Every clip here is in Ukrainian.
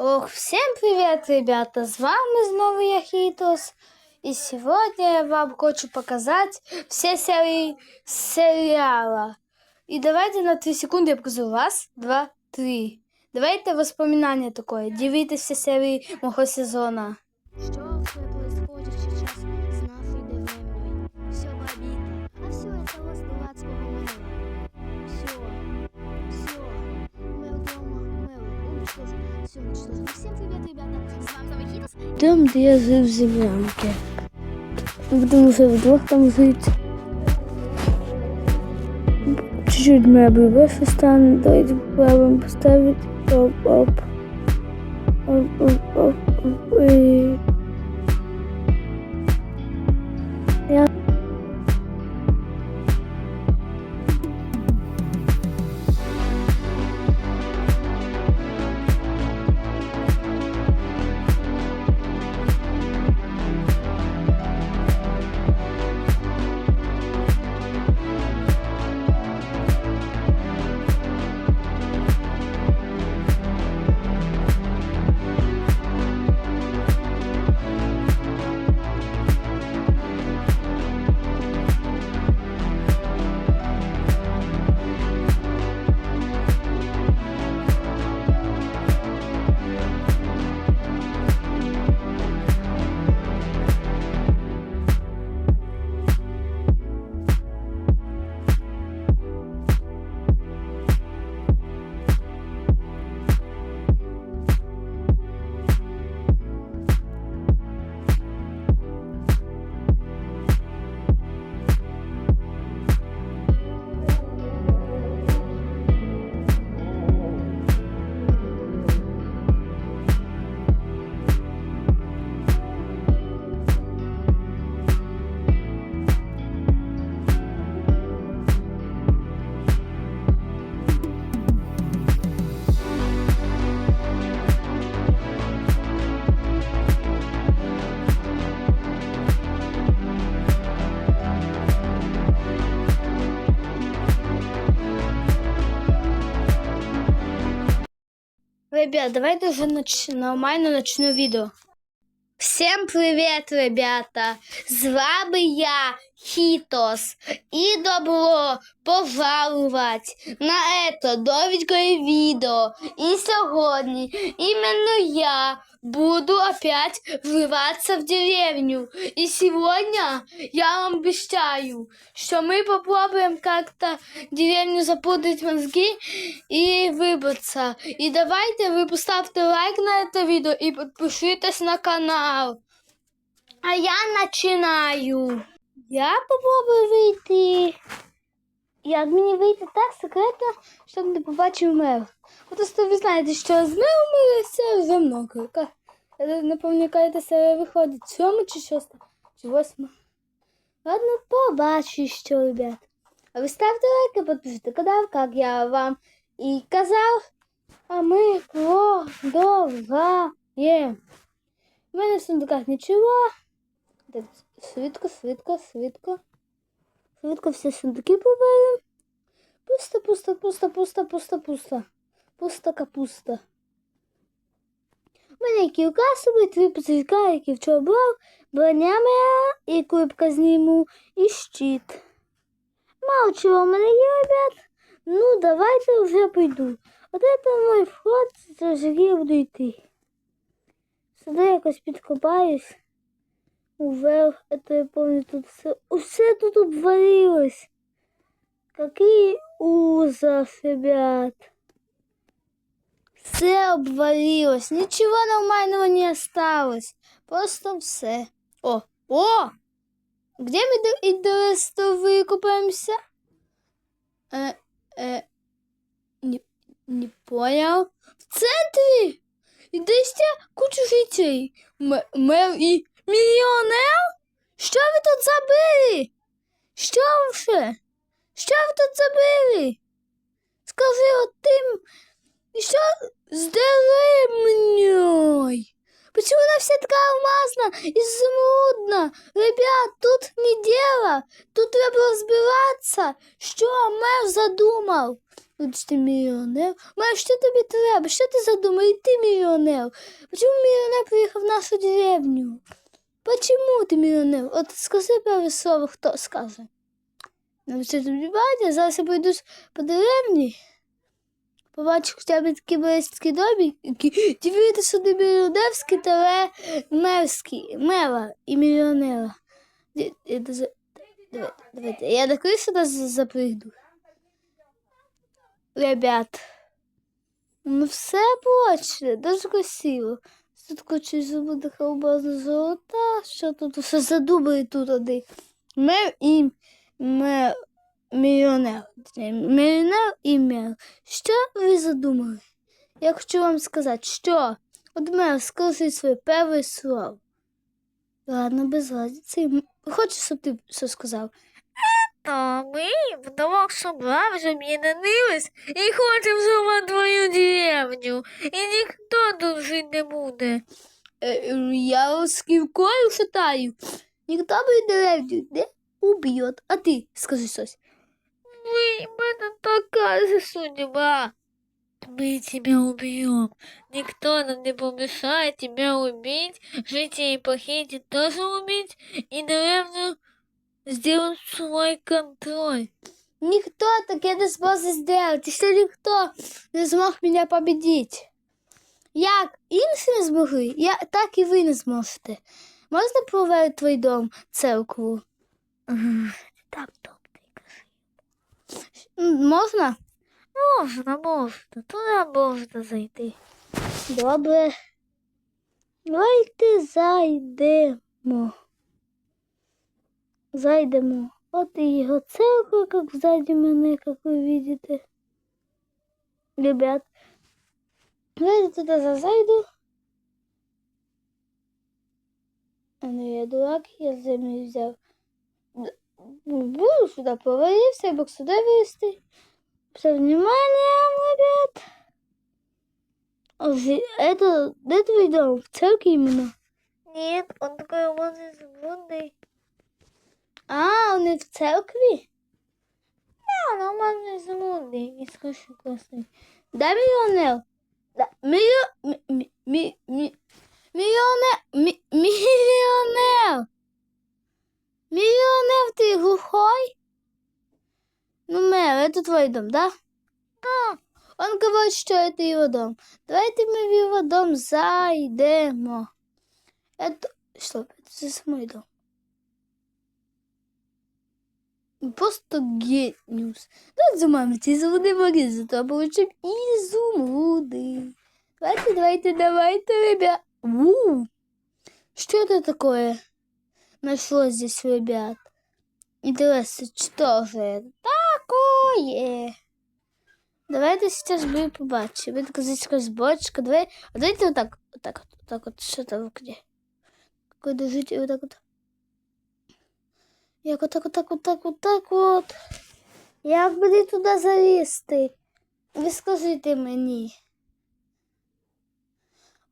Ох, всем привет, ребята! С вами снова я Хитос. И сегодня я вам хочу показать все серии сериала. И давайте на 3 секунды я покажу. Раз, два, три. Давайте воспоминание такое. Дивитесь все серии мого сезона. Там, де я жив в землянки. Будемо вже вдвох там жити. Чуть-чуть меблі выше станет. Давайте попробуем поставить. Оп, оп. Ребят, давайте уже нач... нормально начну видео. Всем привет, ребята! З вами я, Хитос. И добро пожаловать на это новенькое видео. И сьогодні именно я буду опять врываться в деревню. И сегодня я вам обещаю, что мы попробуем как-то деревню запутать мозги и выбраться. И давайте вы поставьте лайк на это видео и подпишитесь на канал. А я начинаю. Я попробую вийти. Як мені вийти так секретно, щоб не побачив мер. Просто ви знаєте, що з мером це вже много. Яка- Я не пам'ятаю, яка це серія виходить. Сьома чи шоста? Чи восьма? Ладно, побачу, що, ребят. А ви ставте лайки, підпишіть канал, як я вам і казав. А ми продовжаємо. У мене в сундуках нічого. Швидко, швидко, швидко. Швидко всі сундуки поберемо. Пусто, пусто, пусто, пусто, пусто, пусто. Пусто капуста. У мене є кілька собі, три пацюка, які вчора брав, броня моя, і куртка зніму, і щит. Мало чого в мене є, ребят. Ну, давайте вже пойду. От це мой вход, ж я буду йти. Сюди якось підкопаюсь. Уверх, это я помню, тут все, все тут обвалилось. Какой ужас, ребят. Все обвалилось, ничего нормального не осталось. Просто все. О, о! Где мы до Идреста выкупаемся? Э, э, не, не понял. В центре! Идреста кучу жителей. М- мэр и мільйонер? Що ви тут забили? Що вже? Що ви тут забили? Скажи от тим, що з деревнею? Почему она вся такая алмазна и изумрудна? Ребят, тут не дело. Тут треба розбиратися, що мер задумав. Будеш ти мільйонер. Ма, що тобі треба? Що ти задумав? І ти мільйонер. Почему мільйонер приїхав в нашу деревню? Почему ти мільйонер? От скажи перше слово, хто скаже? Ну, це тобі батя, зараз я пойду по деревні. Побачу хоча б такі близькі домі, які дивіться сюди мільйонерські та мерські, мера і мільйонера. Давайте, я до сюди за- заприйду. Ребят, ну все бачите, дуже красиво. Тут хочу забути колбасу золота, що тут все задумали тут один. Мер і мер, мільйонер. Мільйонер і мер. Що ви задумали? Я хочу вам сказати, що от мер скажи своє перше слово. Ладно, без разниці. Хочу, щоб ти що сказав То ми вдвох собак вже об'єднанились і хочемо зламати твою деревню. І ніхто тут жити не буде. Е, Я з ківкою шатаю. Ніхто би деревню не уб'є. А ти скажи щось. Мы, это такая же судьба. Мы тебя убьем. Никто нам не помешает тебя убить. Жителей похитить тоже убить. И, наверное, сделать свой контроль. Ніхто таке не зможе зробити, що ніхто не змог мене победити. Як інші не змогли, я, так і ви не зможете. Можна провести твій дом, церкву? Там добрый. М, Можна? Можно, можно. Туда можно зайти. Добре. Давайте зайдемо. Зайдемо. От і його церква, як сзади мене, як ви видите. Ребят, туди за- зайду. А ну я дурак, я землю взяв. Буду сюди повалився, бо сюди вивести. Все внимание, ребят. Это, где твой дом? В церкви именно? Нет, он такой возле A, on jest w cerkwi? No, no, mamy z młody, nie skończył kostek. Da milioner. Da, milio, mi, mi, mi, mi, milioner, mi, milioner. Milioner, ty głuchoj? Номер, это твой дом, да? А, он говорит, что это его дом. Давайте мы в его дом зайдем. Это, что, это здесь мой дом. Просто гениус. Ну, замамити ізумруди зато получим изумруды. Давайте, давайте, давайте, ребят. У, что это такое нашлось здесь, ребят? Интересно, что же это такое? Давайте сейчас будем побачим. Это казачка с бочка. Давай, а давайте вот так, вот так, вот, вот так вот, что-то в окне. Какой держите вот так вот. Як отак, отак, отак, отак от. Як мені туди залізти? Ви скажіть мені.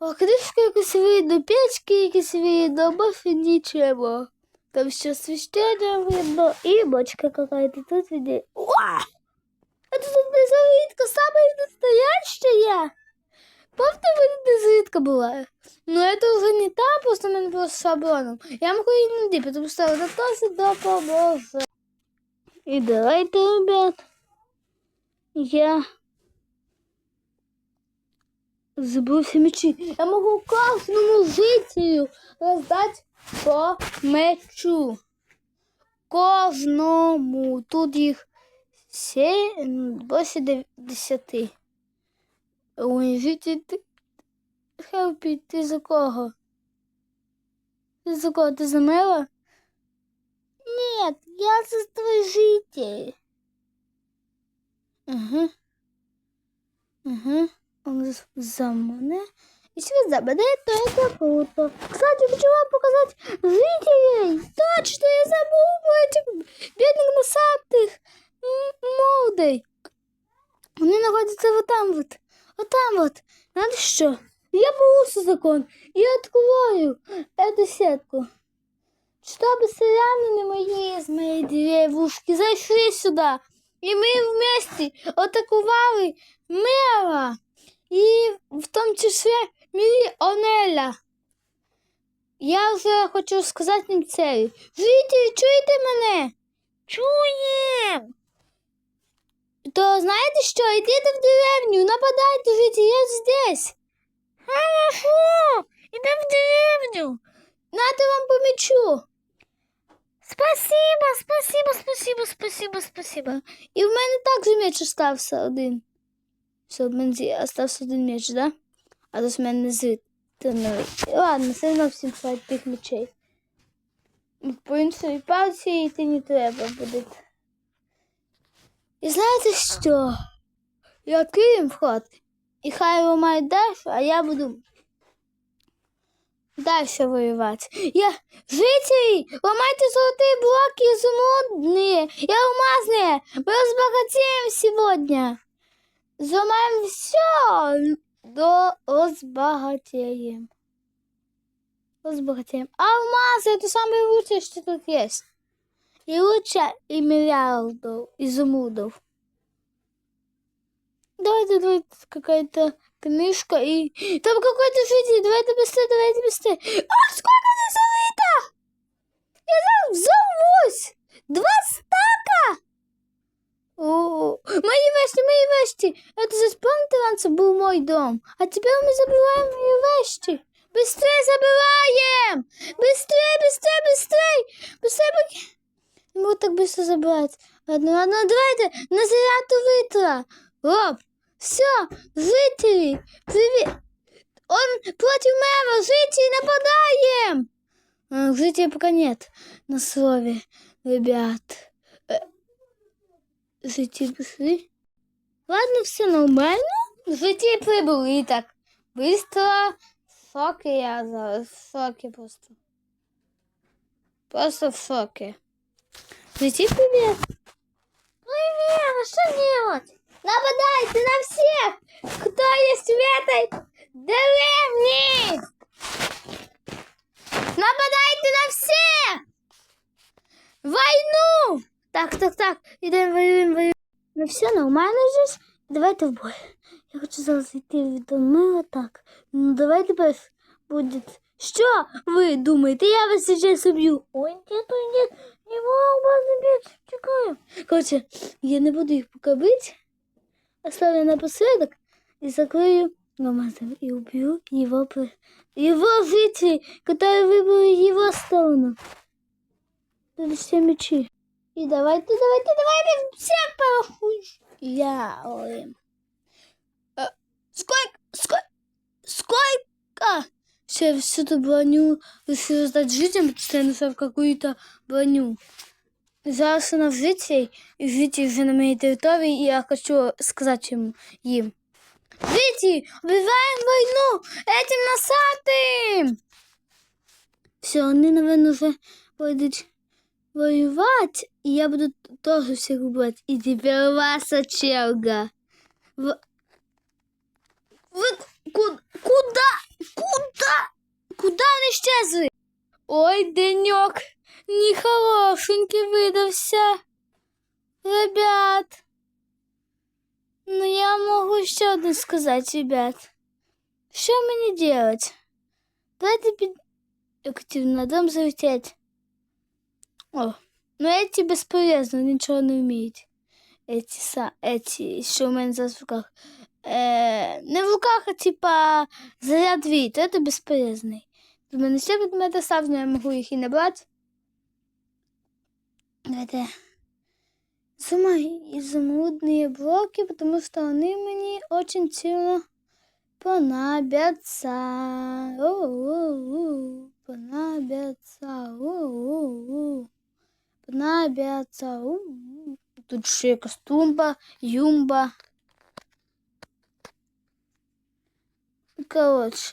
О, кришка якось видно, печки якісь видно, більше нічого. Там ще свіщення видно і бочка какая-то тут видно. Это тут незавидка, самая настоящая. Правда, визитка была. Но ну, это уже не та, просто она была шаблоном. Я могу и найти, потому что вот это всегда поможет. И давайте, ребят, я забыл все мечи. Я могу кожному жителю раздать по мечу. Кожному. Тут їх 7, 8, 10. Уніжіть ти. Хелпі, ти за кого? Ти за кого? Ти за мила? Нет, я за твій житель. Угу. Угу. Он за мене. І ще за мене, то я круто. Кстати, хочу вам показати жителей. Точно, я забув про цих бідних носатих молодей. Вони знаходяться вот там вот. Вот там вот. Знаете что? Я порушу закон и открою эту сетку. Чтобы селяне мои из моей деревушки зашли сюда І ми вместе атакували мера. І в тому числі мільйонера. Я вже хочу сказати це. Жителі, чуєте мене? Чуєм! То знаєте що? Йдіть в деревню, нападайте, жителі, я здесь. Хорошо! Ідемо в деревню! Нате вам по мечу. Спасибо, спасибо, спасибо, спасибо, спасибо. І в мене також меч остався один. Все, в мене зі- остався один меч, да? А то з мене звідти. Ладно, все одно всім хватить тих мечей. По іншій палці йти не треба буде. І знаєте що? Я відкрию вход. І хай ламають далі, а я буду далі воювати. Я... Жителі, ламайте золотые блоки изумрудные и алмазные. Мы разбогатеем сегодня. Заломаем все до разбогатеем. Разбогатеем. Алмазы это самое лучшее, что тут есть. И лучше и миллиардов изумрудов. Давайте, давайте, какая-то книжка и... Там какой-то житель, давайте быстрее, давайте быстрее. А, сколько здесь залито! Я зараз взорвусь! Два стака! О, мои вещи, мои вещи! Это же помните, раньше был мой дом. А теперь мы забираем мои вещи. Быстрее забираем! Быстрее, быстрее, быстрее! Быстрее, Не могу так быстро забрать. Ладно, ладно, давайте на заряду вытра. Оп, все, жители, привет. Он против мэра, жители, нападаем! А, Жителей пока нет на слове, ребят. Э, Жители пришли? Ладно, все нормально. Жители прибыли так быстро. В шоке я зараз, в просто. Просто в шоке. Жители, привет. Привет, а что делать? Нападайте на всех, кто есть в этой деревне! Нападайте на всех! Войну! Так, так, так. Идем, воюем, воюем. Ну все нормально здесь. Давайте в бой. Я хочу зараз йти від мира так. Ну давай тепер буде. Що ви думаєте? Я вас сейчас уб'ю. Ой, нет, ой, нет, не могу вас забить, чекаю. Короче, я не буду їх пока бить. Оставлю напоследок и закрою алмазом и убью его, пр- его жителей, которые выбрали его сторону. Тут все мечи. И давайте, давайте, давайте всех порахуй. Я ой. Э, Сколько, сколько, сколько? Все, всю эту броню решил раздать жителям, потому что я нашел какую-то броню. Зараз вона в житті, і житі вже на моїй території, і я хочу сказати їм. їм. Житі, об'являємо війну этим носатим! Все, вони, напевно, вже будуть воювати, і я буду теж всіх вбивати. І тепер ваша черга. В... Ви ку... куда? Куда? Куда вони щезли? Ой, денек. Нехорошенький выдався. Ребят. Ну, я могу еще одно сказать, ребят. Что мне делать? Давайте під... активно дом залететь. О, ну эти бесполезно, ничего не умеют. Эти, са... эти, что у меня зараз в руках. Э, не в руках, а типа заряд вид. Это бесполезный. У мене ще предмети ставлю, я могу их и набрать. Давайте. Сумай изумрудные блоки, потому что они мне очень сильно понадобятся. У-у-у. Понадобятся. У-у-у. Понадобятся. У-у. Тут ще якась тумба, юмба. 给我吃。